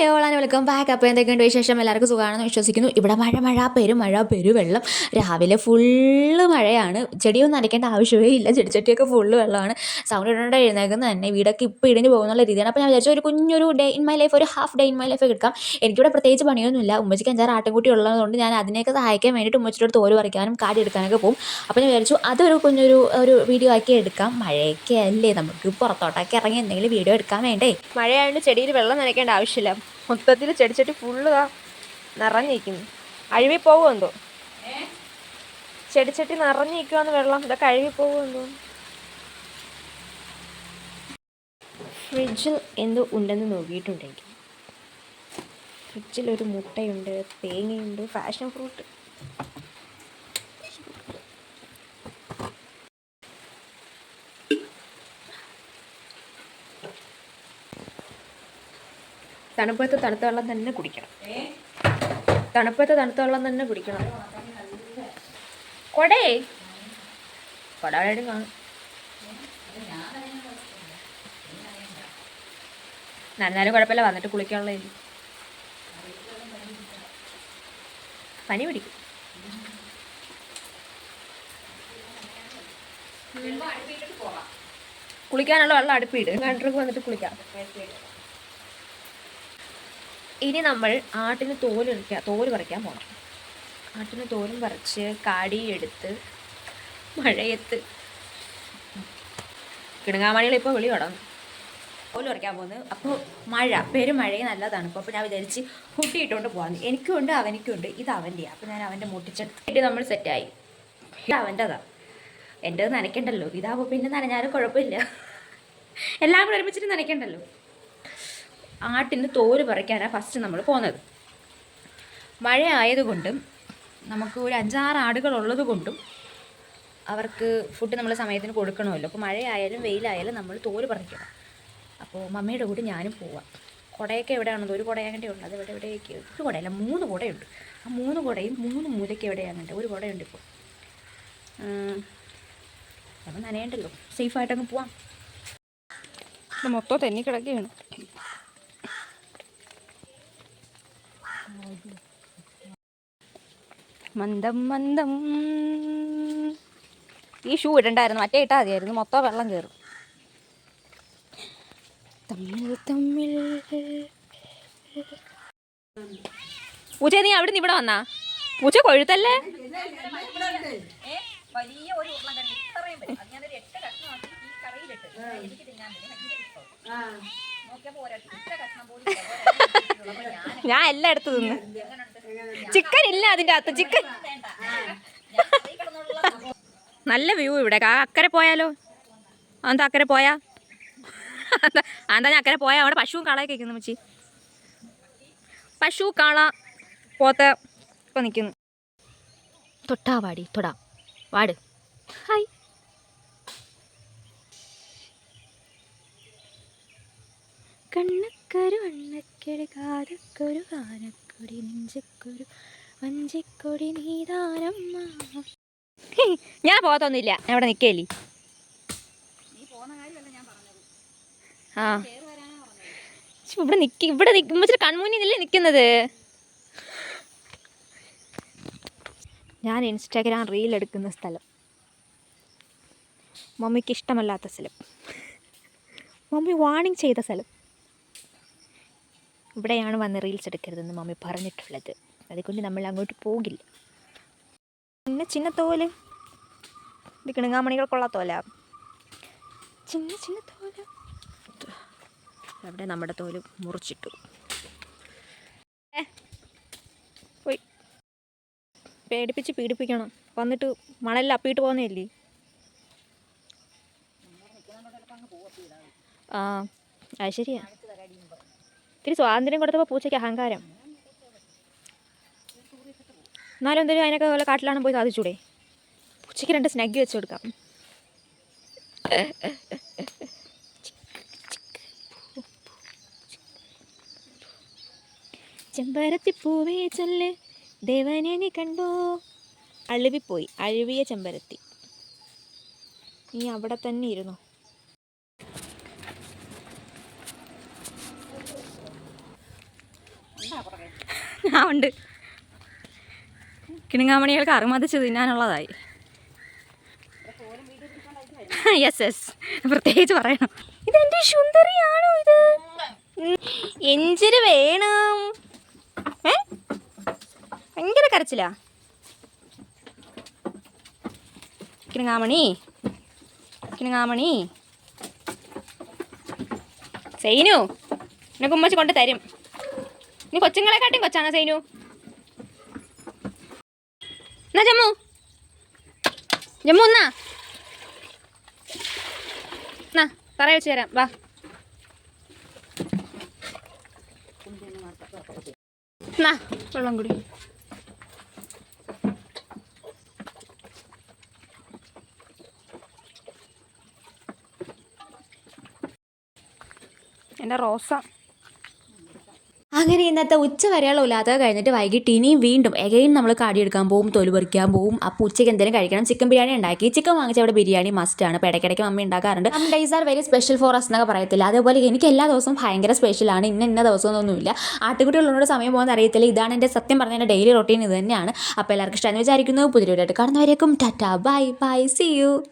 Hi ഓളാൻ welcome back അപ്പോൾ എന്തൊക്കെയുണ്ട് വിശേഷം? എല്ലാവർക്കും സുഖമാണെന്ന് വിശ്വസിക്കുന്നു. ഇവിടെ മഴ മഴ പെരുമഴ വെള്ളം. രാവിലെ ഫുള്ള് മഴയാണ്. ചെടിയൊന്നും നനയ്ക്കേണ്ട ആവശ്യമേ ഇല്ല. ചെടിച്ചട്ടിയൊക്കെ ഫുള്ള് വെള്ളമാണ്. സൗണ്ട് ഇടേണ്ട എഴുന്നേക്കുന്നത് തന്നെ. വീടൊക്കെ ഇപ്പോൾ ഇടിഞ്ഞ് പോകുന്നുള്ള രീതിയാണ്. അപ്പോൾ ഞാൻ വിചാരിച്ചു ഒരു കുഞ്ഞൊരു ഡേ ഇൻ മൈ ലൈഫ് ഒരു half day in my life എടുക്കാം. എനിക്കിവിടെ പ്രത്യേകിച്ച് പണിയൊന്നുമില്ല. ഉമ്മച്ചിക്ക് അഞ്ചാറ് ആട്ടിൻകുട്ടി ഉള്ളതുകൊണ്ട് ഞാൻ അതിനെയൊക്കെ സഹായിക്കാൻ വേണ്ടിയിട്ട് ഉമ്മച്ചിയുടെ തോൽ പറിക്കാനും കാടി എടുക്കാനൊക്കെ പോകും. അപ്പോൾ ഞാൻ വിചാരിച്ചു അതൊരു കുഞ്ഞൊരു ഒരു വീഡിയോ ആക്കി എടുക്കാം. മഴയൊക്കെ അല്ലേ നമുക്ക് പുറത്തോട്ടൊക്കെ ഇറങ്ങി എന്തെങ്കിലും വീഡിയോ എടുക്കാൻ വേണ്ടേ? മഴയായതുകൊണ്ട് ചെടിയിൽ വെള്ളം നനയ്ക്കേണ്ട ആവശ്യമില്ല. മൊത്തത്തിൽ ചെടിച്ചട്ടി ഫുള്ള് നിറഞ്ഞിരിക്കുന്നു. അഴുവി പോകുമെന്തോ ചെടിച്ചട്ടി നിറഞ്ഞിരിക്കുവാന്ന് വെള്ളം. ഇതൊക്കെ അഴുവി പോകുമെന്തോ ഫ്രിഡ്ജിൽ എന്തോ ഉണ്ടെന്ന് നോക്കിയിട്ടുണ്ടെങ്കിൽ. ഫ്രിഡ്ജിൽ ഒരു മുട്ടയുണ്ട് തേങ്ങയുണ്ട് ഫാഷൻ ഫ്രൂട്ട്. തണുപ്പത്ത് തണുത്ത വെള്ളം തന്നെ കുടിക്കണം. തണുപ്പത്ത് തണുത്ത വെള്ളം തന്നെ കുടിക്കണം. കൊടേ. കൊട എവിടെയും കാണും നന്നാലും കുഴപ്പമില്ല വന്നിട്ട് കുളിക്കാനുള്ള പനി പിടിക്കും. കുളിക്കാനുള്ള വെള്ളം അടുപ്പിട്ട് കണ്ടിട്ട് വന്നിട്ട് കുളിക്കാം. ഇനി നമ്മൾ ആട്ടിന് തോൽ പറിക്കാൻ തോൽ പറിക്കാൻ പോകണം ആട്ടിന് തോലും പറിച്ച് കാടിയെടുത്ത് മഴയത്ത് കിണങ്ങാമണികൾ ഇപ്പോൾ വിളി തുടങ്ങും. തോൽ പറിക്കാൻ പോകുന്നത് അപ്പോൾ മഴ പെരുമഴയും നല്ല തണുപ്പ് അപ്പോൾ ഞാൻ വിചാരിച്ച് കുട്ടി ഇട്ടുകൊണ്ട് പോകാൻ എനിക്കും ഉണ്ട് അവനിക്കും ഉണ്ട്. ഇത് അവന്റെയാണ് അപ്പോൾ ഞാൻ അവന്റെ മുട്ടിച്ചെടുത്ത് നമ്മൾ സെറ്റായി ഇത് അവന്റെതാണ് എന്റെത് നനയ്ക്കണ്ടല്ലോ. ഇതാവുമ്പോൾ പിന്നെ നനഞ്ഞാലും കുഴപ്പമില്ല. എല്ലാം ഒരുമിച്ചിട്ട് നനയ്ക്കണ്ടല്ലോ. ആട്ടിന്റെ തോൽ പറിക്കാനാണ് ഫസ്റ്റ് നമ്മൾ പോകുന്നത് മഴ ആയതുകൊണ്ടും നമുക്ക് ഒരു അഞ്ചാറ് ആടുകൾ ഉള്ളത് കൊണ്ടും അവർക്ക് ഫുഡ് നമ്മൾ സമയത്തിന് കൊടുക്കണമല്ലോ. അപ്പോൾ മഴയായാലും വെയിലായാലും നമ്മൾ തോൽ പറിക്കണം. അപ്പോൾ മമ്മിയുടെ കൂടെ ഞാനും പോവാം. കുടയൊക്കെ എവിടെയാണെന്ന് ഒരു കുടയാകണ്ടേ ഉള്ളൂ. അത് എവിടെ എവിടെയൊക്കെ ഒരു കുടയല്ല മൂന്ന് കുടയുണ്ട്. ആ മൂന്ന് കുടയും മൂന്ന് മൂലയ്ക്ക് എവിടെയാകണ്ടേ? ഒരു കുടയുണ്ട് ഇപ്പോൾ അപ്പം നനയണ്ടല്ലോ. സേഫായിട്ടങ്ങ് പോവാം. മൊത്തം തെന്നി കിടക്കുകയാണ് മന്ദം മന്ദം. ഈ ഷൂ ഇടണ്ടായിരുന്നു. മറ്റേ ഇട്ടാൽ മതിയായിരുന്നു. മൊത്തം വെള്ളം കയറും തമ്മിൽ തമ്മിൽ. പൂച്ച നീ അവിടെ നിന്ന് ഇവിടെ വന്നാ? പൂച്ച കൊഴുത്തല്ലേ? വലിയ ഒരു ഉരുളക്കിഴങ്ങ് ഇത്രയും വരും. അത് ഞാനൊരു എട്ട് കഷ്ണമാക്കി ഈ കറിയിലിട്ട് എനിക്ക് തിന്നാൻ ഒരൊറ്റ കഷ്ണം പോലും ഞാൻ എല്ലാം എടുത്തു തിന്ന്. ചിക്കൻ ഇല്ല അതിന്റെ അകത്ത്. ചിക്കൻ. നല്ല വ്യൂ ഇവിടെ. അക്കരെ പോയാലോ? അതെന്താ അക്കരെ പോയാ? അതെന്താ ഞാൻ അക്കരെ പോയാ? അവിടെ പശുവും കാളയൊക്കെ നിൽക്കുന്നു മച്ചി. പശു കാള പോത്ത് ഇപ്പം നിൽക്കുന്നു തൊട്ടാ വാടി തൊടാ. വാട്. ഹായ്. കണ്ണക്കരു അണ്ണക്കരു കാതക്കൊരു കാനക്കൊടി നെഞ്ചക്കൊരു വഞ്ചിക്കൊടി നീതാനമ്മ ഞാൻ പോകത്തൊന്നുമില്ല. ഞാൻ ഇവിടെ നിൽക്കേലി ആ. ഇവിടെ നിൽക്കി ഇവിടെ നിൽക്കുമ്പോൾ കൺമുന്നിലല്ലേ നിൽക്കുന്നത് ഞാൻ ഇൻസ്റ്റാഗ്രാം റീൽ എടുക്കുന്ന സ്ഥലം. മമ്മിക്ക് ഇഷ്ടമല്ലാത്ത സ്ഥലം. മമ്മി വാണിംഗ് ചെയ്ത സ്ഥലം. ഇവിടെയാണ് വന്ന് റീൽസ് എടുക്കരുതെന്ന് മമ്മി പറഞ്ഞിട്ടുള്ളത്. അതുകൊണ്ട് നമ്മൾ അങ്ങോട്ട് പോകില്ല. പിന്നെ ചിന്ന തോൽ ഇത് കിണുങ്ങാമണികൾ കൊള്ളാത്തോല. ചിന്ന ചിന്ന തോൽ അവിടെ നമ്മുടെ തോൽ മുറിച്ചിട്ടു. പോയി. പേടിപ്പിച്ച് പീഡിപ്പിക്കണം. വന്നിട്ട് മണലിൽ അപ്പിയിട്ട് പോകുന്നില്ലേ ആ അത് ശരിയാ. ഇത്തിരി സ്വാതന്ത്ര്യം കൊടുത്തപ്പോൾ പൂച്ചയ്ക്ക് അഹങ്കാരം. എന്നാലും എന്തെങ്കിലും അതിനൊക്കെ വല്ല കാട്ടിലാണ് പോയി സാധിച്ചൂടെ? പൂച്ചയ്ക്ക് രണ്ട് സ്നാഗ് വെച്ച് കൊടുക്കാം. ചെമ്പരത്തി പൂവേ ചൊല്ല് ദേവനെ നീ കണ്ടോ? അഴുവിപ്പോയി അഴുവിയ ചെമ്പരത്തി. നീ അവിടെ തന്നെ ഇരുന്നു? ഞാൻ ഉണ്ട്. കിണുങ്ങാമണികൾക്ക് അറുമതിച്ച് തിന്നാനുള്ളതായി. യെസ് യെസ് പ്രത്യേകിച്ച് പറയണം. ഇതെന്റെ സുന്ദരിയാണോ ഇത്? എഞ്ചിന് വേണം. ഏ? ഭയങ്കര കരച്ചിലാ. കിണുങ്ങാമണി കിണുങ്ങാമണി. സൈനു എന്നെ കുമ്മച്ച് കൊണ്ട് തരും. നീ കൊച്ചുങ്ങളെക്കാട്ടിയും കൊച്ചാണ് സൈനു? എന്നാ ജമ്മു? ജമ്മു എന്നാ എന്നാ പറയ വെച്ച് തരാം വാ. എന്നാ. വെള്ളം കുടി. എന്റെ റോസ. അങ്ങനെ ഇന്നത്തെ ഉച്ച വരെയുള്ള ഉല്ലാത്തത് കഴിഞ്ഞിട്ട് വൈകിട്ട് ഇനിയും വീണ്ടും എഗൈൻ നമ്മൾ കാടിയെടുക്കാൻ പോകും തൊലി പറിക്കാൻ പോകും അപ്പോൾ ഉച്ചയ്ക്ക് എന്തെങ്കിലും കഴിക്കണം. ചിക്കൻ ബിരിയാണി ഉണ്ടാക്കി. ചിക്കൻ വാങ്ങിച്ച അവിടെ ബിരിയാണി മസ്റ്റ് അപ്പോൾ ഇടയ്ക്കിടയ്ക്ക് മമ്മി ഉണ്ടാക്കാറുണ്ട്. Some days are very special for us എന്നൊക്കെ പറയത്തില്ല. അതേപോലെ എനിക്ക് എല്ലാ ദിവസവും ഭയങ്കര സ്പെഷ്യലാണ് ഇന്ന ഇന്ന ദിവസമൊന്നുമില്ല. ആട്ടുകുട്ടികളോട് സമയം പോകുന്ന അറിയത്തില്ല. ഇതാണ് എന്റെ സത്യം പറഞ്ഞ എന്റെ ഡെയിലി റൊട്ടീൻ ഇത് തന്നെയാണ്. അപ്പോൾ എല്ലാവർക്കും ഇഷ്ടമെന്ന് വിചാരിക്കുന്നു. പുതിയൊരു കാണുന്നവരേക്കും tata. Bye bye see you